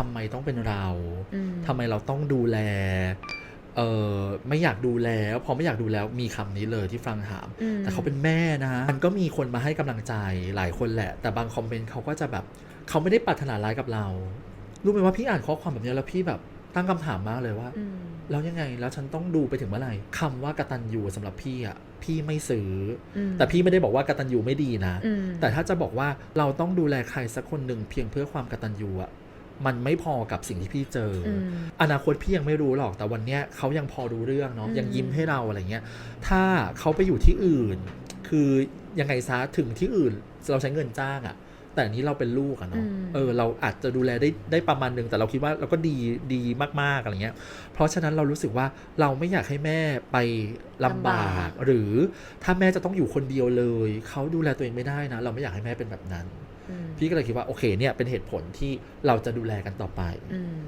ทำไมต้องเป็นเราอืมทำไมเราต้องดูแลเออไม่อยากดูแล้วพอไม่อยากดูแล้วมีคำนี้เลยที่ฟรังถามอืมแต่เขาเป็นแม่นะ มันก็มีคนมาให้กำลังใจหลายคนแหละ แต่บางคอมเมนต์เขาก็จะแบบ เขาไม่ได้ปรารถนาร้ายกับเรา รู้ไหมว่าพี่อ่านข้อความแบบนี้แล้วพี่แบบตั้งคำถามมากเลยว่าอืมแล้วยังไงแล้วฉันต้องดูไปถึงเมื่อไหร่คำว่ากตัญญูสำหรับพี่อะพี่ไม่ซื้อออืมแต่พี่ไม่ได้บอกว่ากตัญญูไม่ดีนะอืมแต่ถ้าจะบอกว่าเราต้องดูแลใครสักคนหนึ่งเพียงเพื่อความกตัญญูอะ มันไม่พอกับสิ่งที่พี่เจอออืมอนาคตพี่ยังไม่รู้หรอกแต่วันเนี้ยเขายังพอรู้เรื่องเนาะอืมยังยิ้มให้เราอะไรเงี้ย ถ้าเขาไปอยู่ที่อื่น คือยังไงซะถึงที่อื่นเราใช้เงินจ้างอะแต่อันนี้เราเป็นลูกอะเนาะ เออ เราอาจจะดูแลได้ได้ประมาณหนึ่งแต่เราคิดว่าเราก็ดีดีมากๆอะไรเงี้ย เพราะฉะนั้นเรารู้สึกว่าเราไม่อยากให้แม่ไปลำบาก หรือถ้าแม่จะต้องอยู่คนเดียวเลย เขาดูแลตัวเองไม่ได้นะ เราไม่อยากให้แม่เป็นแบบนั้นอืม พี่ก็เลยคิดว่าโอเคเนี่ยเป็นเหตุผลที่เราจะดูแลกันต่อไปอืม